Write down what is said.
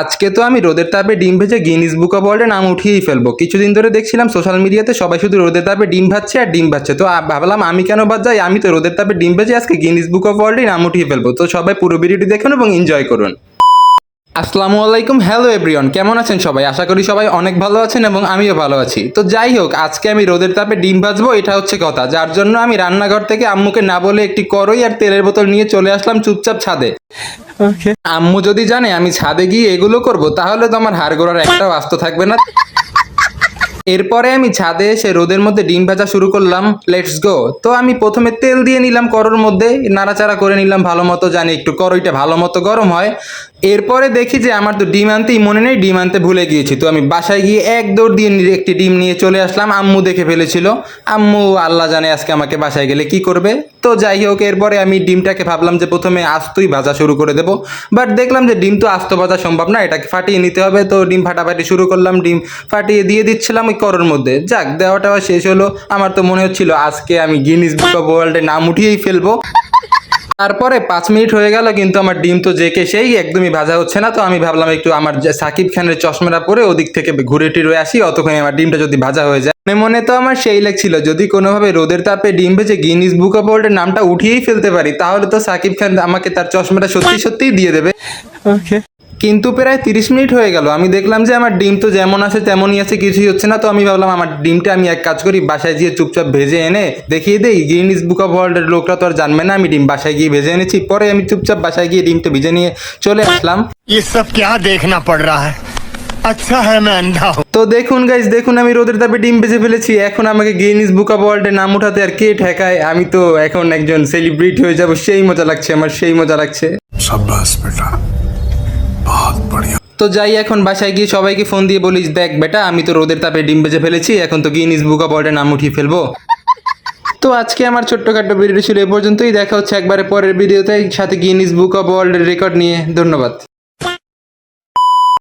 আজকে তো আমি রোদের তাপে ডিম ভেজে গিনিস বুক অফ ওয়ার্ল্ডে নাম উঠিয়েই ফেলব। কিছুদিন ধরে দেখছিলাম সোশ্যাল মিডিয়াতে সবাই শুধু রোদের তাপে ডিম ভাজছে আর ডিম ভাজছে। তো ভাবলাম আমি কেন বাদ যাই? আমি তো রোদের তাপে ডিম ভেজে আজকে গিনিস বুক অফ ওয়ার্ল্ডে নাম উঠিয়ে ফেলব। তো সবাই পুরো ভিডিওটি দেখুন এবং এনজয় করুন। আসসালামু আলাইকুম হ্যালো এভরিওয়ান কেমন আছেন সবাই? আশা করি সবাই অনেক ভালো আছেন এবং আমিও ভালো আছি। তো যাই হোক আজকে আমি রোদের তাপে ডিম ভাজবো এটা হচ্ছে কথা। যার জন্য আমি রান্নাঘর থেকে আম্মুকে না বলে একটি করই আর তেলের বোতল নিয়ে চলে আসলাম চুপচাপ ছাদে। আম্মু যদি জানে আমি ছাদে গিয়ে এগুলো করব তাহলে তো আমার হাড় গোড়ার একটাও আস্ত থাকবে না। এরপরে আমি ছাদে এসে রোদের মধ্যে ডিম ভাজা শুরু করলাম লেটস গো তো আমি প্রথমে তেল দিয়ে নিলাম করোর মধ্যে, নাড়াচাড়া করে নিলাম ভালো মতো, জানি একটু করইটা ভালো মতো গরম হয়। এরপরে দেখি যে আমার তো ডিম আনতেই মনে নেই, ডিম আনতে ভুলে গিয়েছি। তো আমি বাসায় গিয়ে এক দৌড় দিয়ে একটি ডিম নিয়ে চলে আসলাম, আম্মু দেখে ফেলেছিল। আম্মু আল্লাহ জানে আজকে আমাকে বাসায় গেলে কি করবে। তো যাই হোক, এরপরে আমি ডিমটাকে ভাবলাম যে প্রথমে আস্তই ভাজা শুরু করে দেবো। বাট দেখলাম যে ডিম তো আস্ত ভাজা সম্ভব না, এটাকে ফাটিয়ে নিতে হবে। তো ডিম ফাটাফাটি শুরু করলাম, ডিম ফাটিয়ে দিয়ে দিচ্ছিলাম ওই করোর মধ্যে। যাক দেওয়াটা শেষ হলো। আমার তো মনে হচ্ছিল আজকে আমি গিনিস বুক অফ ওয়ার্ল্ডে নাম উঠিয়েই ফেলব। তারপরে পাঁচ মিনিট হয়ে গেল, কিন্তু আমার ডিম তো জেকে সেই একদমই ভাজা হচ্ছে না, তো আমি ভাবলাম একটু আমার সাকিব খানের চশমাটা পরে ওদিক থেকে ঘুরে টিরে আসি, অতক্ষণে আমার ডিমটা যদি ভাজা হয়ে যায়। মনে মনে তো আমার সেই লাগছিল, যদি কোনোভাবে রোদের তাপে ডিম ভেজে গিনিস বুক অফ ওয়ার্ল্ডের নামটা উঠিয়েই ফেলতে পারি, তাহলে তো সাকিব খান আমাকে তার চশমাটা সত্যি সত্যিই দিয়ে দেবে। কিন্তু প্রায় তিরিশ মিনিট হয়ে গেল আমি দেখলাম যে আমার ডিম তো যেমন আছে তেমনই আছে কিছুই হচ্ছে না তো আমি ভাবলাম আমার ডিমটা আমি এক কাজ করি বাসায় গিয়ে চুপচাপ ভেজে এনে দেখিয়ে দেই গিনিস বুক অফ ওয়ার্ল্ডের লোকরা তো আর জানবে না আমি ডিম বাসায় গিয়ে ভেজে এনেছি পরে আমি চুপচাপ বাসায় গিয়ে ডিমটা ভেজে নিয়ে চলে আসলাম ये सब क्या देखना पड़ रहा है अच्छा है मैं अंधा हूँ তো দেখুন গাইজ দেখুন আমি রোদের তাপে ডিম ভেজে ফেলেছি এখন আমাকে গিনিস বুক অফ ওয়ার্ল্ডের নাম উঠাতে আর কে ঠেকায় আমি তো এখন একজন সেলিব্রিটি হয়ে যাব সেই মজা লাগছে আমার সেই মজা লাগছে शाबाश बेटा बहुत बढ़िया তো যাই, এখন বাসায় গিয়ে সবাইকে ফোন দিয়ে বলিস, দেখ বেটা, আমি তো রোদের তাপে ডিম বেজে ফেলেছি, এখন তো গিনিস বুক অফ ওয়ার্ল্ডের নাম উঠিয়ে ফেলব। তো আজকে আমার ছোট্টখাটো ভিডিও ছিল এ পর্যন্তই, দেখা হচ্ছে একবারে পরের ভিডিওতে সাথে গিনিস বুক অফ ওয়ার্ল্ডের রেকর্ড নিয়ে, ধন্যবাদ।